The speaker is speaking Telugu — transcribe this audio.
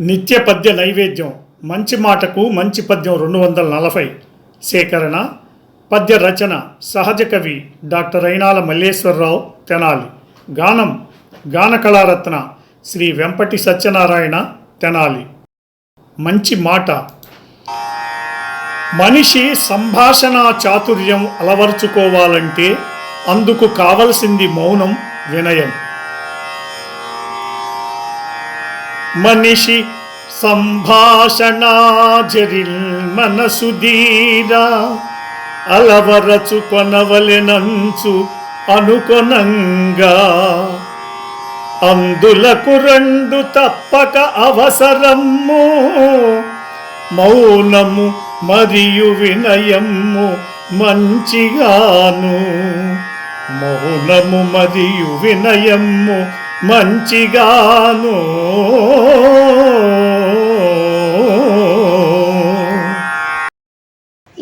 నిత్య పద్య నైవేద్యం. మంచి మాటకు మంచి పద్యం రెండు వందల నలభై. సేకరణ. పద్య రచన. సహజ కవి డాక్టర్ అయినాల మల్లేశ్వరరావు తెనాలి. గానం. గాన కళారత్న. శ్రీ వెంపటి సత్యనారాయణ తెనాలి. మంచి మాట. మనిషి సంభాషణ చాతుర్యం అలవర్చుకోవాలంటే అందుకు కావలసింది మౌనం వినయం. మనిషి సంభాషణాజరిల్ మనసు దీరా అలవరచు కొనవలెనంచు అనుకొనంగా. అందులకు రెండు తప్పక అవసరము మౌనము మరియు వినయము మంచిగాను. మౌనము మరియు వినయము మంచిగాను.